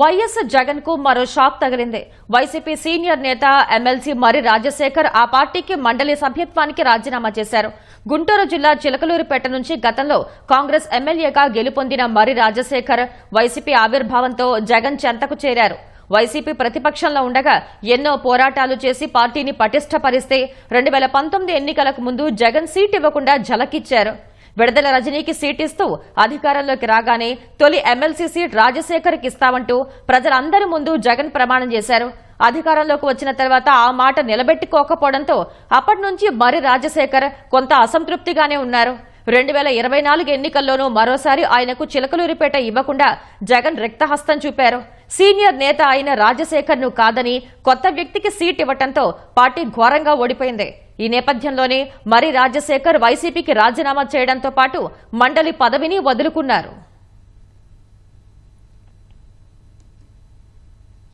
YS జగన్కు మరో shock తగిలింది. వైసీపీ సీనియర్ నేత ఎమ్మెల్సీ మరి రాజశేఖర్ ఆ పార్టీకి మండలి సభ్యత్వానికి రాజీనామా చేశారు. గుంటూరు జిల్లా చిలకలూరుపేట నుంచి గతంలో కాంగ్రెస్ ఎమ్మెల్యేగా గెలుపొందిన మరి రాజశేఖర్ వైసీపీ ఆవిర్భావంతో జగన్ చెంతకు చేరారు. వైసీపీ ప్రతిపక్షంలో ఉండగా ఎన్నో పోరాటాలు చేసి పార్టీని పటిష్టపరిస్తే రెండు వేల పంతొమ్మిది ఎన్నికలకు ముందు జగన్ సీట్ ఇవ్వకుండా జలకిచ్చారు విడుదల రజనీకి సీట్ ఇస్తూ అధికారంలోకి రాగానే తొలి ఎమ్మెల్సీ సీట్ రాజశేఖర్కి ఇస్తామంటూ ప్రజలందరి ముందు జగన్ ప్రమాణం చేశారు. అధికారంలోకి వచ్చిన తర్వాత ఆ మాట నిలబెట్టుకోకపోవడంతో అప్పటి నుంచి మరి రాజశేఖర్ కొంత అసంతృప్తిగానే ఉన్నారు. రెండు వేల ఇరవై నాలుగు ఎన్నికల్లోనూ మరోసారి ఆయనకు చిలకలూరిపేట ఇవ్వకుండా జగన్ రిక్తహస్తం చూపారు. సీనియర్ నేత అయిన రాజశేఖర్ను కాదని కొత్త వ్యక్తికి సీట్ ఇవ్వటంతో పార్టీ ఘోరంగా ఓడిపోయింది. ఈ నేపథ్యంలోనే మరి రాజశేఖర్ వైసీపీకి రాజీనామా చేయడంతో పాటు మండలి పదవిని వదులుకున్నారు.